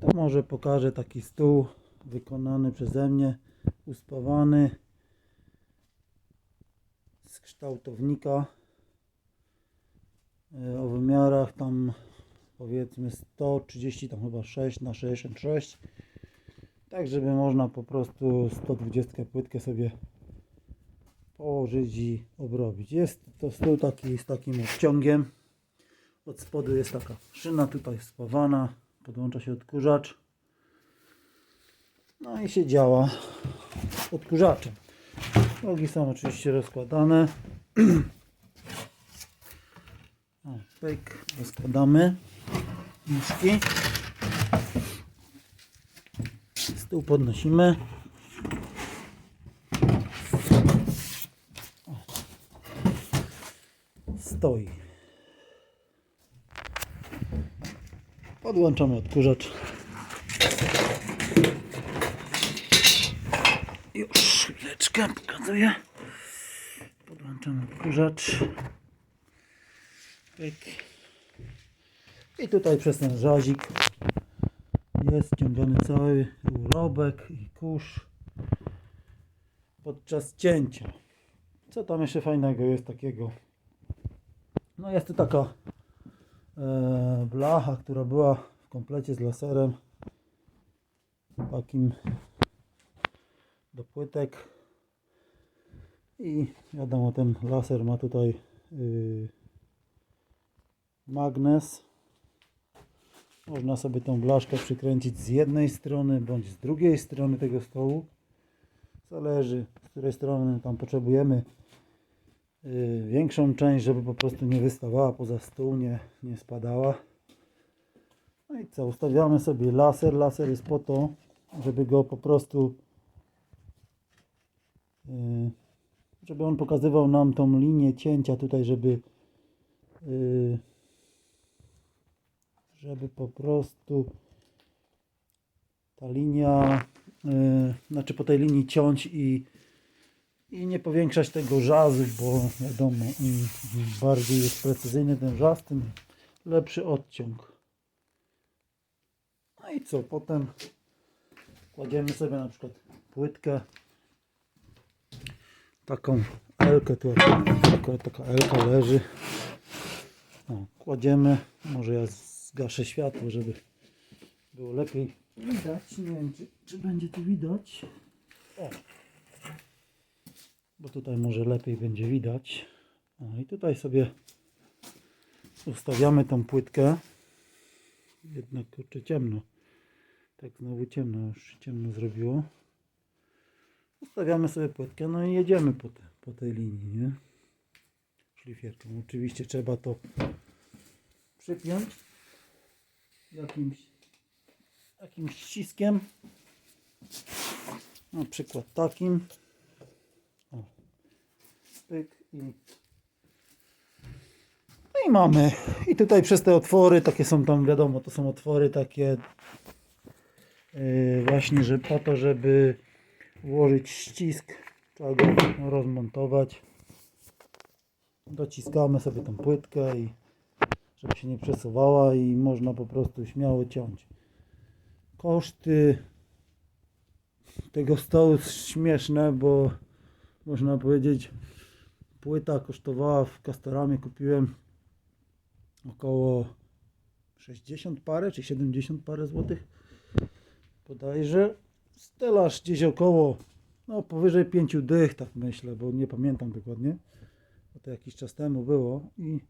To może pokażę taki stół wykonany przeze mnie, uspawany z kształtownika e, o wymiarach tam powiedzmy 130 tam chyba 6 na 66 tak żeby można po prostu 120 płytkę sobie położyć i obrobić. Jest to stół taki z takim odciągiem. Od spodu jest taka szyna tutaj spawana podłącza się odkurzacz. No i się działa odkurzaczem. Nogi są oczywiście rozkładane. O, pyk, rozkładamy nóżki. Stół podnosimy. Stoi podłączamy odkurzacz już chwileczkę pokazuję podłączamy odkurzacz Pyk. i tutaj przez ten żazik jest ciągany cały urobek i kurz podczas cięcia. Co tam jeszcze fajnego jest takiego? No jest tu taka blacha, która była w komplecie z laserem. Takim do płytek. I wiadomo ten laser ma tutaj y, magnes. Można sobie tą blaszkę przykręcić z jednej strony bądź z drugiej strony tego stołu. Zależy z której strony tam potrzebujemy większą część, żeby po prostu nie wystawała poza stół, nie, nie spadała. No i co, ustawiamy sobie laser. Laser jest po to, żeby go po prostu yy, żeby on pokazywał nam tą linię cięcia tutaj, żeby yy, żeby po prostu ta linia, znaczy po tej linii ciąć i, i nie powiększać tego żazu, bo wiadomo, im, bardziej jest precyzyjny ten żaz, tym lepszy odciąg. No i co, potem kładziemy sobie na przykład płytkę, taką elkę, tu taka, elka leży, o, kładziemy, może ja zgaszę światło, żeby było lepiej widać. Nie wiem, czy, czy będzie tu widać. O. Bo tutaj może lepiej będzie widać. O, I tutaj sobie ustawiamy tą płytkę. Jednak kurczę ciemno. Tak znowu ciemno, już ciemno zrobiło. Ustawiamy sobie płytkę, no i jedziemy po, te, po tej linii, nie? Szlifierką. Oczywiście trzeba to przypiąć jakimś, jakimś ściskiem. Na przykład takim. Pyk i no i mamy. I tutaj przez te otwory, takie są tam, wiadomo, to są otwory takie yy, właśnie, że po to, żeby włożyć ścisk, trzeba go rozmontować. Dociskamy sobie tą płytkę i żeby się nie przesuwała i można po prostu śmiało ciąć. Koszty tego stołu śmieszne, bo można powiedzieć płyta kosztowała w Castoramie kupiłem około 60 parę czy 70 parę złotych bodajże stelaż gdzieś około no powyżej 5 dych tak myślę, bo nie pamiętam dokładnie bo to jakiś czas temu było i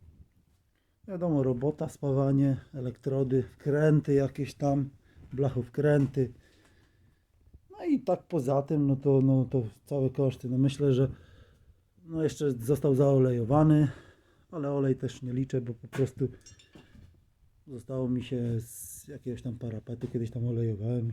Wiadomo, robota, spawanie, elektrody, wkręty jakieś tam, blachowkręty. No i tak poza tym, no to, no to całe koszty. No myślę, że no jeszcze został zaolejowany, ale olej też nie liczę, bo po prostu zostało mi się z jakiegoś tam parapetu, kiedyś tam olejowałem.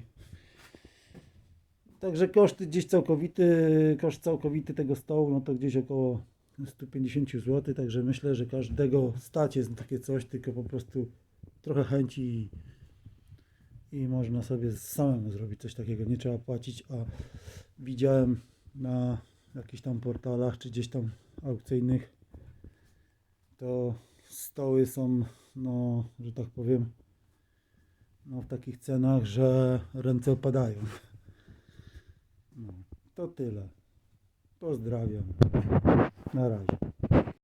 Także koszty gdzieś całkowity, koszt całkowity tego stołu, no to gdzieś około 150 zł, także myślę, że każdego stać jest takie coś, tylko po prostu trochę chęci i, i można sobie samemu zrobić coś takiego, nie trzeba płacić, a widziałem na jakichś tam portalach, czy gdzieś tam aukcyjnych, to stoły są, no, że tak powiem, no, w takich cenach, że ręce opadają. No, to tyle. Pozdrawiam. Na razie.